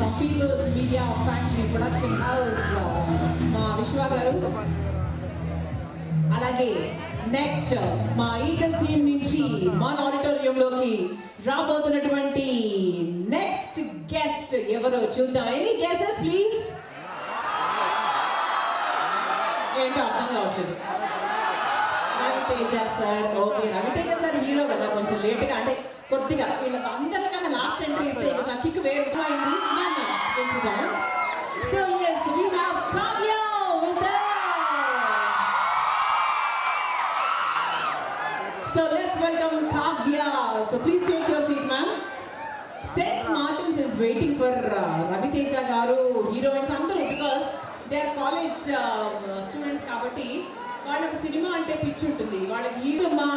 People's Media Factory production house మా విశ్వ గారు. అలాగే నెక్స్ట్ మా ఈగల్ టీం నుంచి మన ఆడిటోరియంలోకి రాబోతున్నటువంటి నెక్స్ట్ గెస్ట్ ఎవరో చూద్దాం. ఎనీ గెసెస్ ప్లీజ్ ఏంటో అర్థం కావట్లేదు. Ravi Teja sir okay. Ravi Teja sir hero కదా కొంచెం లేట్గా అంటే కొద్దిగా వీళ్ళకి అందరికన్నా లాస్ట్ ఎంట్రీ ఇస్తే కొంచెం కిక్ వేరు. So let's welcome Kavya so please take your seat ma'am Saint Martin's is waiting for Ravi Teja గారు హీరోయిన్స్ అందరూ because they are college students కాబట్టి వాళ్ళకు సినిమా అంటే పిచ్చి ఉంటుంది వాళ్ళకి హీరో మా